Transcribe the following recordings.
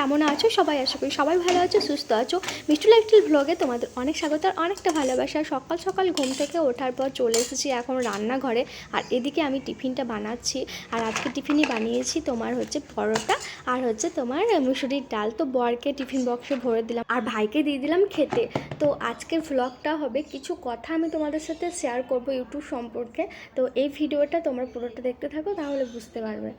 কেমন আছো? সবাই আশা করি সবাই ভালো আছো, সুস্থ আছো। মিষ্টি লাইফস্টাইল ব্লগে তোমাদের অনেক স্বাগত আর অনেকটা ভালোবাসা। সকাল সকাল ঘুম থেকে ওঠার পর চলে এসেছি এখন রান্নাঘরে। আর এদিকে আমি টিফিনটা বানাচ্ছি। আর আজকে টিফিনই বানিয়েছি তোমার হচ্ছে পরোটা আর হচ্ছে তোমার মুসুরির ডাল। তো বরকে টিফিন বক্সে ভরে দিলাম। আর ভাইকে দিয়ে দিলাম খেতে। তো আজকের ভ্লগটা হবে কিছু কথা আমি তোমাদের সাথে শেয়ার করব ইউটিউব সম্পর্কে। তো এই ভিডিওটা তোমরা পুরোটা দেখতে থাকো, তাহলে বুঝতে পারবে।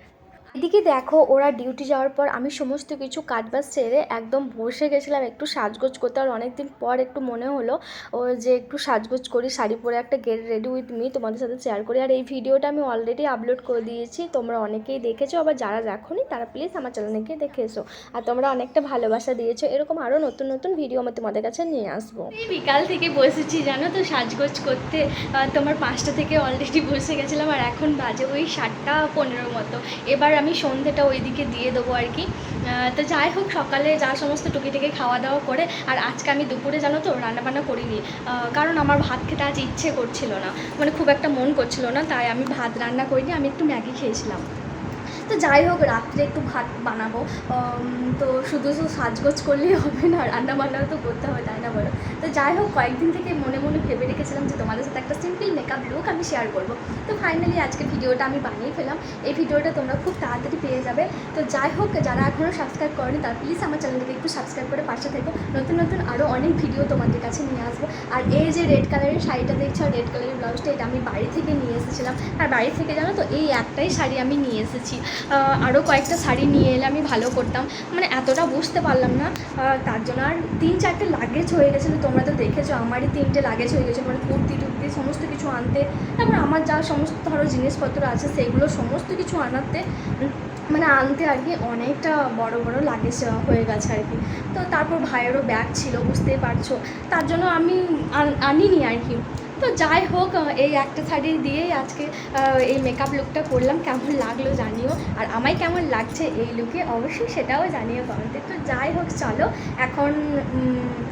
এদিকে দেখো, ওরা ডিউটি যাওয়ার পর আমি সমস্ত কিছু কাজবাজ সেরে একদম বসে গেছিলাম একটু সাজগোজ করতে। আর অনেকদিন পর একটু মনে হলো, ও যে একটু সাজগোজ করি, শাড়ি পরে একটা গেট রেডি উইথ মি তোমাদের সাথে শেয়ার করি। আর এই ভিডিওটা আমি অলরেডি আপলোড করে দিয়েছি, তোমরা অনেকেই দেখেছ, আবার যারা দেখোনি তারা প্লিজ আমার চ্যানেলে গিয়ে দেখে এসো। আর তোমরা অনেকটা ভালোবাসা দিয়েছ, এরকম আরও নতুন নতুন ভিডিও আমি তোমাদের কাছে নিয়ে আসব। বিকাল থেকে বসেছি, জানো তো, সাজগোজ করতে। তোমার পাঁচটা থেকে অলরেডি বসে গেছিলাম, আর এখন বাজে ওই সাতটা পনেরো মতো। এবার আমি সন্ধেটা ওইদিকে দিয়ে দেবো আর কি। তো যাই হোক, সকালে যা সমস্ত টুকিটাকি খাওয়া দাওয়া করে, আর আজকে আমি দুপুরে জানো তো রান্নাবান্না করিনি। কারণ আমার ভাত খেতে আজ ইচ্ছে করছিল না। মানে খুব একটা মন করছিল না, তাই আমি ভাত রান্না করিনি, আমি একটু ম্যাগি খেয়েছিলাম। তো যাই হোক, রাত্রে একটু ভাত বানাবো। তো শুধু শুধু সাজগোজ করলেই হবে না, রান্না বান্নাও তো করতে হবে, তাই না বলো? তো যাই হোক, কয়েকদিন থেকে মনে মনে ভেবে রেখেছিলাম যে তোমাদের সাথে একটা সিম্পল মেকআপ লুক আমি শেয়ার করব। তো ফাইনালি আজকে ভিডিওটা আমি বানিয়ে ফেলাম এই ভিডিওটা তোমরা খুব তাড়াতাড়ি পেয়ে যাবে। তো যাই হোক, যারা এখনও সাবস্ক্রাইব করেনি, তারা প্লিজ আমার চ্যানেলটাকে একটু সাবস্ক্রাইব করে পাশে থেকো। নতুন নতুন আরও অনেক ভিডিও তোমাদের কাছে নিয়ে আসব। আর এই যে রেড কালারের শাড়িটা দেখছ রেড কালারের ব্লাউজটা এটা আমি বাড়ি থেকে নিয়ে এসেছিলাম। আর বাড়ি থেকে জানো তো, এই একটাই শাড়ি আমি নিয়ে এসেছি। আরও কয়েকটা শাড়ি নিয়ে এলে আমি ভালো করতাম। মানে এতটা বুঝতে পারলাম না। তার জন্য আর তিন চারটে লাগেজ হয়ে গেছিল, তোমরা তো দেখেছ, আমারই তিনটে লাগেজ হয়ে গেছিল মানে কুর্তি টুর্তি, সমস্ত কিছু আনতে। তারপর আমার যা সমস্ত ধরো জিনিসপত্র আছে, সেগুলো সমস্ত কিছু আনাতে মানে আনতে আর কি অনেকটা বড় বড় লাগেজ হয়ে গেছে আর কি। তো তারপর ভাইয়েরও ব্যাগ ছিল, বুঝতেই পারছ। তার জন্য আমি আনিনি আর কি। তো যাই হোক এই একটা শাড়ি দিয়েই আজকে এই মেকআপ লুকটা করলাম। কেমন লাগল জানিও। আর আমায় কেমন লাগছে এই লুকে অবশ্যই সেটাও জানিও কমেন্টে তো যাই হোক, চলো, এখন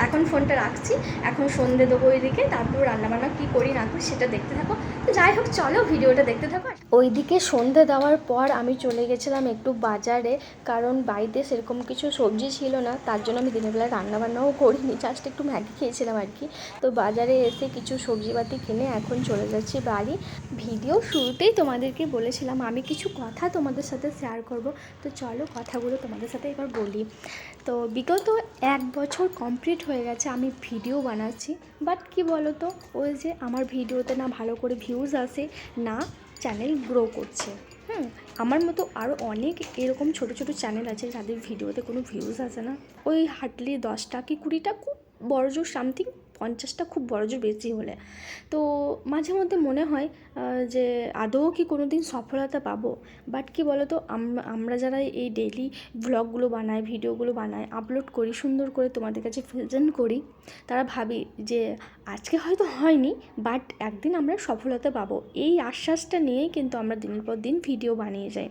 এখন ফোনটা রাখছি। এখন সন্ধে দেবো ওইদিকে, তারপর রান্নাবান্না কী করি না করি সেটা দেখতে থাকো। তো যাই হোক, চলো ভিডিওটা দেখতে থাকো। ওইদিকে সন্ধে দেওয়ার পর আমি চলে গেছিলাম একটু বাজারে, কারণ বাড়িতে সেরকম কিছু সবজি ছিল না। তার জন্য আমি দিনের বেলা রান্নাবান্নাও করিনি জাস্ট একটু ম্যাগি খেয়েছিলাম আর কি। তো বাজারে এসে কিছু সবজিপাতি কিনে এখন চলে যাচ্ছি বাড়ি। ভিডিও শুরুতেই তোমাদেরকে বলেছিলাম, আমি কিছু কথা তোমাদের সাথে শেয়ার করব। তো চলো কথাগুলো তোমাদের সাথে এবার বলি। তো বিগত এক বছর কমপ্লিট হয়ে গেছে, আমি ভিডিও বানাচ্ছি। বাট কি বলো তো ওই যে আমার ভিডিওতে না ভালো করে ভিউজ আসে, না চ্যানেল গ্রো করছে। হুম, আমার মতো আরও অনেক এরকম ছোট ছোট চ্যানেল আছে, যাদের ভিডিওতে কোনো ভিউজ আসে না। ওই হার্ডলি দশটা কি কুড়িটা, খুব বড় জোর সামথিং পঞ্চাশটা খুব বড় জোর বেশি হলে। তো মাঝে মধ্যে মনে হয় যে আদৌ কি কোনো দিন সফলতা পাবো? বাট কি বলো তো আম- আমরা যারা এই ডেইলি ভ্লগগুলো বানাই, ভিডিওগুলো বানাই, আপলোড করি, সুন্দর করে তোমাদের কাছে প্রেজেন্ট করি, তারা ভাবি যে আজকে হয়তো হয়নি, বাট একদিন আমরা সফলতা পাবো। এই আশ্বাসটা নিয়েই কিন্তু আমরা দিনের পর দিন ভিডিও বানিয়ে যাই।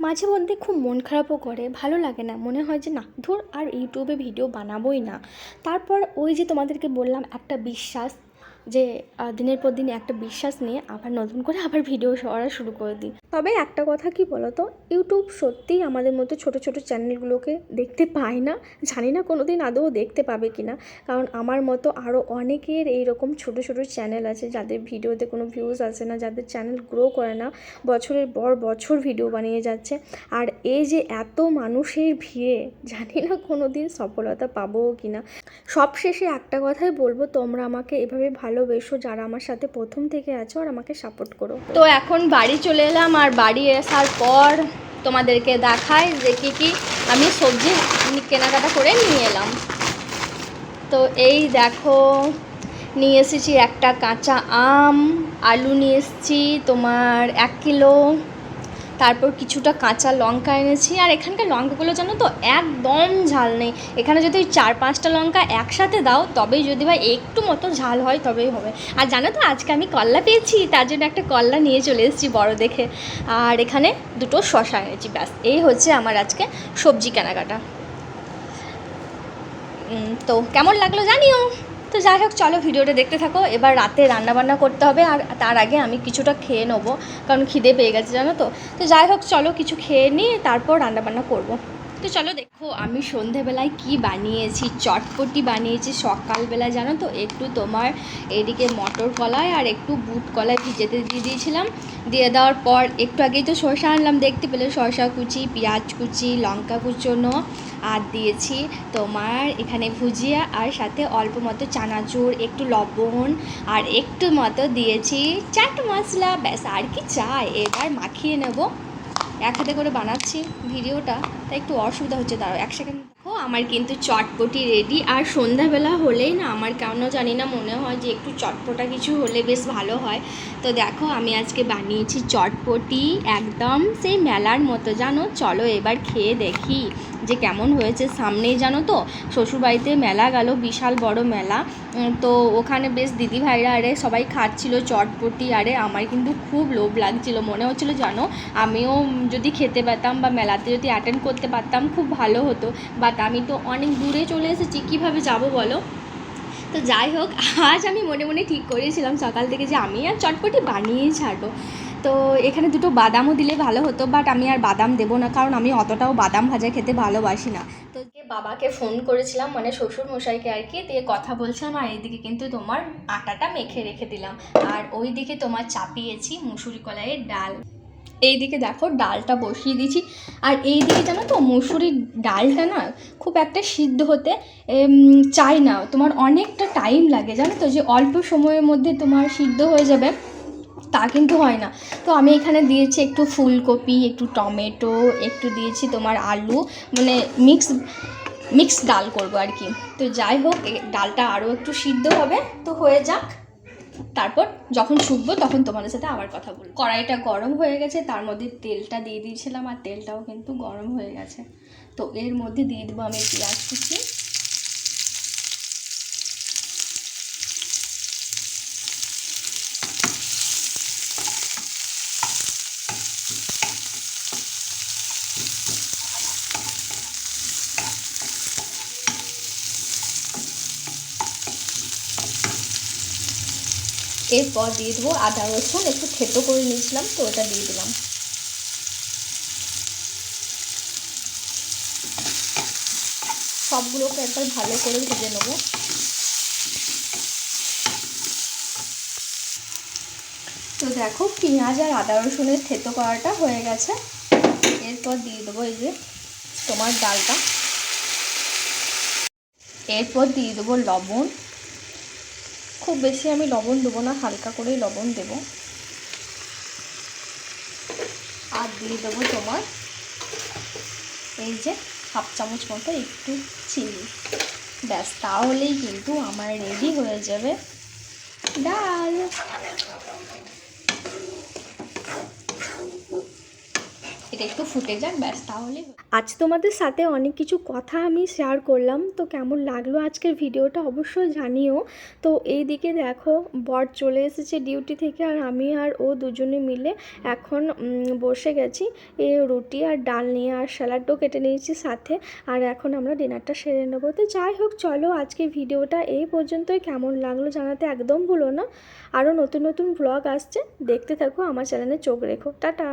মাঝে মধ্যে খুব মন খারাপও করে, ভালো লাগে না। মনে হয় যে, না, ধর, আর ইউটিউবে ভিডিও বানাবোই না। তারপর ওই যে তোমাদেরকে বললাম, একটা বিশ্বাস যে দিনের পর দিন একটা বিশ্বাস নিয়ে আবার নতুন করে আবার ভিডিও করা শুরু করে দিই। তবে একটা কথা কি বলো তো ইউটিউব সত্যিই আমাদের মতো ছোট ছোট চ্যানেলগুলোকে দেখতে পায় না। জানি না কোনো দিন আদৌ দেখতে পাবে কি না কারণ আমার মতো আরও অনেকের এইরকম ছোট ছোট চ্যানেল আছে যাদের ভিডিওতে কোনো ভিউজ আসে না, যাদের চ্যানেল গ্রো করে না, বছরের পর বছর ভিডিও বানিয়ে যাচ্ছে। আর এই যে এত মানুষের ভিড়ে, জানি না কোনো দিন সফলতা পাবো কি না সবশেষে একটা কথাই বলব, তোমরা আমাকে এভাবে ভালোবেসো যারা আমার সাথে প্রথম থেকে আছো আর আমাকে সাপোর্ট করো। তো এখন বাড়ি চলে এলাম আর বাড়ি আসার পর তোমাদেরকে দেখাই যে কী কী আমি সবজি কেনাকাটা করে নিয়ে এলাম। তো এই দেখো, নিয়ে এসেছি একটা কাঁচা আম, আলু নিয়ে এসেছি, তোমার এক কিলো তারপর কিছুটা কাঁচা লঙ্কা এনেছি। আর এখানকার লঙ্কাগুলো জানো তো, একদম ঝাল নেই। এখানে যদি চার পাঁচটা লঙ্কা একসাথে দাও, তবেই যদি ভাই একটু মতো ঝাল হয়, তবেই হবে। আর জানো তো, আজকে আমি কল্লা পেয়েছি, তার জন্য একটা কল্লা নিয়ে চলে এসেছি বড় দেখে। আর এখানে দুটো শশা এনেছি, ব্যাস। এই হচ্ছে আমার আজকে সবজি কেনাকাটা। তো কেমন লাগল জানিও? তো যাই হোক, চলো ভিডিওটা দেখতে থাকো। এবার রাতে রান্নাবান্না করতে হবে আর তার আগে আমি কিছুটা খেয়ে নেব, কারণ খিদে পেয়ে গেছে, জানো তো। তো যাই হোক, চলো কিছু খেয়ে নিয়ে তারপর রান্নাবান্না করব। তো চলো দেখো, আমি সন্ধেবেলায় কি বানিয়েছি, চটপটি বানিয়েছি সকালবেলা, জানো তো। একটু তোমার এদিকে মটর কলাই আর একটু বুট কলাই ভিজেতে দিয়ে দিয়েছিলাম। দিয়ে দেওয়ার পর একটু আগেই তো শসা আনলাম, দেখতে পেলে শসা কুচি, পেঁয়াজ কুচি, লঙ্কা কুচোনো আর দিয়েছি তোমার এখানে ভুজিয়া আর সাথে অল্প মতো চানাচুর, একটু লবণ আর একটু মতো দিয়েছি চাট মশলা। ব্যাস, আর কি চাই? এবার মাখিয়ে নেব। এক হাতে করে বানাচ্ছি ভিডিওটা, তাই একটু অসুবিধা হচ্ছে, দাঁড়াও এক সেকেন্ড দেখো, আমার কিন্তু চটপটি রেডি আর সন্ধ্যাবেলা হলেই না, আমার কেন জানি না মনে হয় যে একটু চটপটা কিছু হলে বেশ ভালো হয়। তো দেখো, আমি আজকে বানিয়েছি চটপটি, একদম সেই মেলার মতো, জানো? চলো এবার খেয়ে দেখি। যে কেমন হয়েছে সামনেই জানো তো? শ্বশুরবাড়িতে মেলা গেল, বিশাল বড় মেলা। তো ওখানে বেশ দিদি ভাইরা আরে সবাই খাচ্ছিল চটপটি। আরে আমার কিন্তু খুব লোভ লাগছিল। মনে হচ্ছিল জানো, আমিও যদি খেতে পেতাম বা মেলাতে যদি অ্যাটেন্ড করতে পারতাম খুব ভালো হতো। বাট আমি তো অনেক দূরে চলে এসেছি, কীভাবে যাব বলো? তো যাই হোক, আজ আমি মনে মনে ঠিক করেছিলাম সকাল থেকে যে আমি আর চটপটি বানিয়েই ছাড়বো। তো এখানে দুটো বাদামও দিলে ভালো হতো বাট আমি আর বাদাম দেবো না, কারণ আমি অতটাও বাদাম ভাজা খেতে ভালোবাসি না। তো বাবাকে ফোন করেছিলাম মানে শ্বশুর মশাইকে আর কি, দিয়ে কথা বলছিলাম আর এইদিকে কিন্তু তোমার আটাটা মেখে রেখে দিলাম, আর ওই দিকে তোমার চাপিয়েছি মুসুরি কলাইয়ের ডাল। এইদিকে দেখো ডালটা বসিয়ে দিয়েছি, আর এই দিকে জানো তো মুসুরির ডালটা না খুব একটা সিদ্ধ হতে চায় না, তোমার অনেকটা টাইম লাগে, জানো তো, যে অল্প সময়ের মধ্যে তোমার সিদ্ধ হয়ে যাবে। তা কিন্তু হয় না। তো আমি এখানে দিয়েছি একটু ফুলকপি, একটু টমেটো, একটু দিয়েছি তোমার আলু মানে মিক্স মিক্স ডাল করব আর কি। তো যাই হোক ডালটা আরও একটু সিদ্ধ হবে। তো হয়ে যাক। তারপর যখন শুকবো তখন তোমাদের সাথে আবার কথা বলব। কড়াইটা গরম হয়ে গেছে, তার মধ্যে তেলটা দিয়ে দিয়েছিলাম আর তেলটাও কিন্তু গরম হয়ে গেছে। তো এর মধ্যে দিয়ে দেবো আমি পেঁয়াজ কুচি। এরপর দিয়ে দেবো আদা রসুন, একটু থেতো করে নিয়েছিলাম, তো ওটা দিয়ে দিলাম। সবগুলোকে একবার ভালো করে ভেজে নেব। তো দেখো, পেঁয়াজ আর আদা রসুনের থেতো করাটা হয়ে গেছে। এরপর দিয়ে দেবো এই যে তোমার ডালটা। এরপর দিয়ে দেবো লবণ। খুব বেশি আমি লবণ দেবো না, হালকা করেই লবণ দেব। আর দিয়ে দেবো তোমার এই যে হাফ চামচ মতো একটু চিনি। ব্যাস, তাহলেই কিন্তু আমার রেডি হয়ে যাবে। ডাল! এটা একটু ফুটে যাক ব্যাস তাহলে আজ তোমাদের সাথে অনেক কিছু কথা আমি শেয়ার করলাম, তো কেমন লাগল আজকের ভিডিওটা অবশ্যই জানিও। তো এই দিকে দেখো, বর চলে এসেছে ডিউটি থেকে আর আমি আর ও দুজনে মিলে এখন বসে গেছি। এ রুটি আর ডাল নিয়ে আর স্যালাডও কেটে নিয়েছি সাথে। আর এখন আমরা ডিনারটা সেরে নেব। তো যাই হোক, চলো আজকে ভিডিওটা এই পর্যন্তই। কেমন লাগল জানাতে একদম ভুলো না। আরও নতুন নতুন ব্লগ আসছে। দেখতে থাকো, আমার চ্যানেলে চোখ রেখো। টাটা!